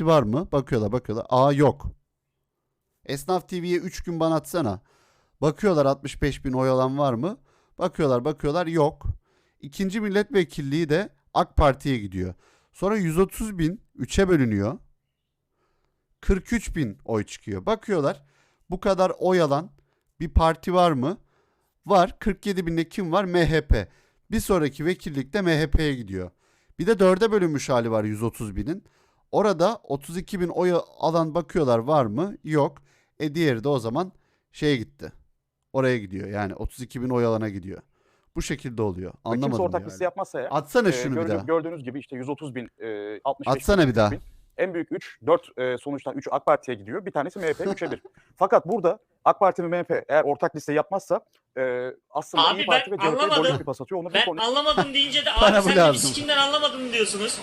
var mı? Bakıyorlar bakıyorlar. Aa yok. Esnaf TV'ye 3 gün bana atsana. Bakıyorlar 65 bin oy alan var mı? Bakıyorlar bakıyorlar yok. İkinci milletvekilliği de AK Parti'ye gidiyor. Sonra 130 bin 3'e bölünüyor. 43 bin oy çıkıyor. Bakıyorlar bu kadar oy alan bir parti var mı? Var. 47 binde kim var? MHP. Bir sonraki vekillikte MHP'ye gidiyor. Bir de dörde bölünmüş hali var 130 binin. Orada 32 bin oy alan bakıyorlar var mı? Yok. E diğeri de o zaman şeye gitti. Oraya gidiyor. Yani 32 bin oy alana gidiyor. Bu şekilde oluyor. Anlamadım kimse ortak yani. liste yapmazsa ya. Atsana e, şunu bir gördüğünüz, daha. gördüğünüz gibi işte 130 bin, e, 65 bin, Atsana bir daha. bin. En büyük 3, 4 e, sonuçtan 3 AK Parti'ye gidiyor. Bir tanesi MHP 3'e 1. Fakat burada AK Parti ve MHP eğer ortak liste yapmazsa e, aslında Abi İyi Parti ve CHP anlamadım. boş bir pas atıyor. Onu bir Ben konu. anlamadım deyince de abi sen de lazım. bir sikimden anlamadım diyorsunuz.